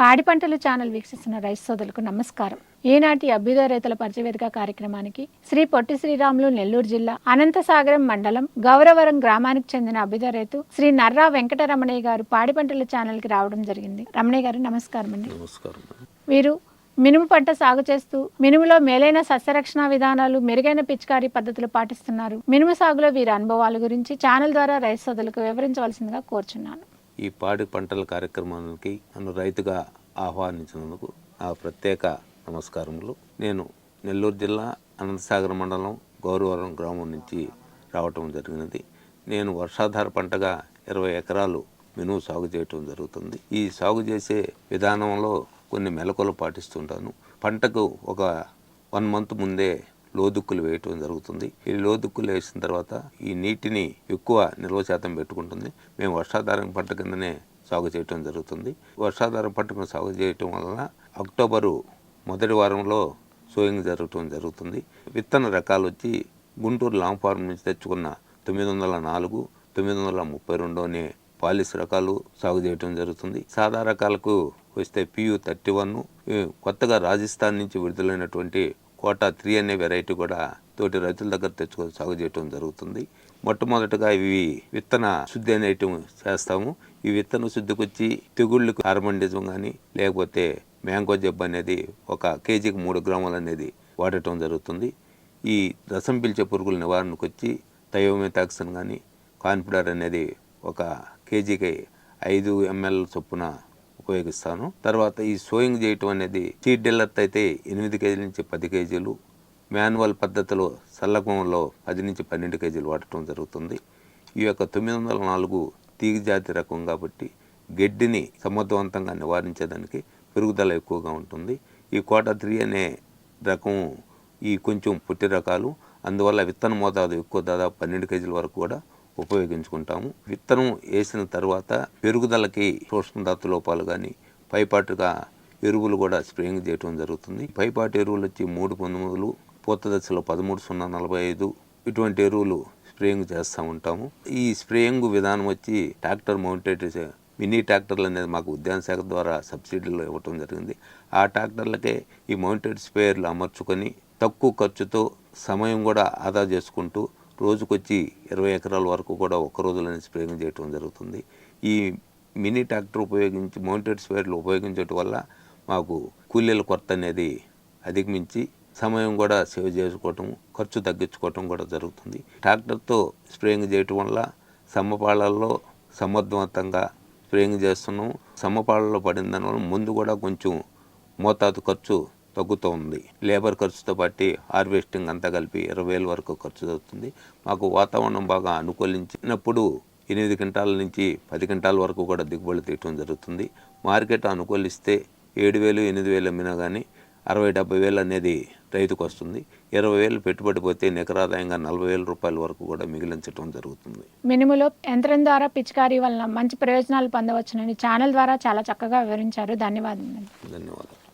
పాడి పంటలు ఛానల్ వీక్షిస్తున్న రైతు సోదరులకు నమస్కారం. ఈనాటి అభ్యుదయ రైతుల పరిచయవేదిక కార్యక్రమానికి శ్రీ పొట్టి శ్రీరాములు నెల్లూరు జిల్లా అనంతసాగరం మండలం గౌరవరం గ్రామానికి చెందిన అభ్యుదయ రైతు శ్రీ నర్రా వెంకటరమణయ్య గారు పాడి పంటల ఛానల్కి రావడం జరిగింది. రమణయ్య గారు నమస్కారం అండి. వీరు మినుము పంట సాగు చేస్తూ మినుములో మేలైన సస్యరక్షణ విధానాలు మెరుగైన పిచికారీ పద్ధతులు పాటిస్తున్నారు. మినుము సాగులో వీరి అనుభవాల గురించి ఛానల్ ద్వారా రైతు సోదరులకు వివరించవలసిందిగా కోరుచున్నాను. ఈ పాడి పంటల కార్యక్రమానికి నన్ను రైతుగా ఆహ్వానించినందుకు నా ప్రత్యేక నమస్కారములు. నేను నెల్లూరు జిల్లా అనంతసాగర్ మండలం గౌరవరం గ్రామం నుంచి రావటం జరిగినది. నేను వర్షాధార పంటగా ఇరవై ఎకరాలు మినుము సాగు చేయటం జరుగుతుంది. ఈ సాగు చేసే విధానంలో కొన్ని మెలకువలు పాటిస్తుంటాను. పంటకు ఒక వన్ మంత్ ముందే లోదుక్కులు వేయటం జరుగుతుంది. ఈ లోదుక్కులు వేసిన తర్వాత ఈ నీటిని ఎక్కువ నిల్వ శాతం పెట్టుకుంటుంది. మేము వర్షాధారం పంట కిందనే సాగు చేయటం జరుగుతుంది. వర్షాధారం పంటను సాగు చేయటం వలన అక్టోబరు మొదటి వారంలో సోయింగ్ జరగటం జరుగుతుంది. విత్తన రకాలు వచ్చి గుంటూరు లాంగ్ ఫార్మ్ నుంచి తెచ్చుకున్న తొమ్మిది వందల నాలుగు తొమ్మిది వందల ముప్పై రెండు అనే పాలిస్ రకాలు సాగు చేయటం జరుగుతుంది. సాదా రకాలకు వస్తే పియు థర్టీ వన్ కొత్తగా రాజస్థాన్ నుంచి విడుదలైనటువంటి కోటా త్రీ అనే వెరైటీ కూడా తోటి రైతుల దగ్గర తెచ్చుకొని సాగు చేయటం జరుగుతుంది. మొట్టమొదటగా ఇవి విత్తన శుద్ధి అనేటం చేస్తాము. ఈ విత్తన శుద్ధికి వచ్చి తెగుళ్ళకు హార్మండిజం కానీ లేకపోతే మ్యాంగో జబ్బు అనేది ఒక కేజీకి మూడు గ్రాములు అనేది వాడటం జరుగుతుంది. ఈ రసం పీల్చే పురుగుల నివారణకు వచ్చి థయోమెతాక్సిన్ కానీ కాన్ఫిడర్ అనేది ఒక కేజీకి ఐదు ఎంఎల్ చొప్పున ఉపయోగిస్తాను. తర్వాత ఈ సోయింగ్ చేయటం అనేది సీడ్ డిల్లర్త్ అయితే ఎనిమిది కేజీల నుంచి పది కేజీలు మాన్యువల్ పద్ధతిలో సల్లగంలో పది నుంచి పన్నెండు కేజీలు వాడటం జరుగుతుంది. ఈ యొక్క తొమ్మిది వందల నాలుగు తీగ జాతి రకం కాబట్టి గడ్డిని సమర్థవంతంగా నివారించేదానికి పెరుగుదల ఎక్కువగా ఉంటుంది. ఈ కోట త్రీ అనే రకం ఈ కొంచెం పుట్టి రకాలు అందువల్ల విత్తన మోతాదు ఎక్కువ దాదాపు పన్నెండు కేజీల వరకు కూడా ఉపయోగించుకుంటాము. విత్తనం వేసిన తర్వాత పెరుగుదలకి సూక్ష్మధాతు లోపాలు కానీ పైపాటుగా ఎరువులు కూడా స్ప్రేయింగ్ చేయడం జరుగుతుంది. పైపాటు ఎరువులు వచ్చి మూడు పంతొమ్మిదిలు పూత దశలో పదమూడు సున్నా నలభై ఐదు ఇటువంటి ఎరువులు స్ప్రేయింగ్ చేస్తూ ఉంటాము. ఈ స్ప్రేయింగ్ విధానం వచ్చి ట్రాక్టర్ మౌంటెడ్ మినీ ట్రాక్టర్లు అనేది మాకు ఉద్యాన శాఖ ద్వారా సబ్సిడీలో ఇవ్వటం జరిగింది. ఆ ట్రాక్టర్లకే ఈ మౌంటెడ్ స్ప్రేయర్లు అమర్చుకొని తక్కువ ఖర్చుతో సమయం కూడా ఆదా చేసుకుంటూ రోజుకొచ్చి ఇరవై ఎకరాల వరకు కూడా ఒక రోజులోనే స్ప్రేయింగ్ చేయటం జరుగుతుంది. ఈ మినీ ట్రాక్టర్ ఉపయోగించి మౌంటెడ్ స్పేర్లు ఉపయోగించడం వల్ల మాకు కూలీల కొరత అనేది అధిగమించి సమయం కూడా సేవ్ చేసుకోవటం ఖర్చు తగ్గించుకోవటం కూడా జరుగుతుంది. ట్రాక్టర్తో స్ప్రేయింగ్ చేయటం వల్ల సమ్మపాళ్ళల్లో సమర్థవంతంగా స్ప్రేయింగ్ చేస్తున్నాం. సమ్మపాళ్ళలో పడిన దానివల్ల ముందు కూడా కొంచెం మోతాదు ఖర్చు తగ్గుతూ ఉంది లేబర్ ఖర్చుతో బట్టి హార్వెస్టింగ్ అంతా కలిపి ఇరవై వేల వరకు ఖర్చు అవుతుంది. మాకు వాతావరణం బాగా అనుకూలించినప్పుడు ఎనిమిది క్వింటాల నుంచి పది క్వింటాల వరకు కూడా దిగుబడి తీయటం జరుగుతుంది. మార్కెట్ అనుకూలిస్తే ఏడు వేలు ఎనిమిది వేలు అమ్మినా కానీ అరవై డెబ్బై వేలు అనేది రైతుకు వస్తుంది. ఇరవై వేలు పెట్టుబడి పోతే నికరాదాయంగా నలభై వేల రూపాయల వరకు కూడా మిగిలించడం జరుగుతుంది. మినుములో యంత్రం ద్వారా పిచికారీ వలన మంచి ప్రయోజనాలు పొందవచ్చునని ఛానల్ ద్వారా చాలా చక్కగా వివరించారు. ధన్యవాదాలు ధన్యవాదాలు.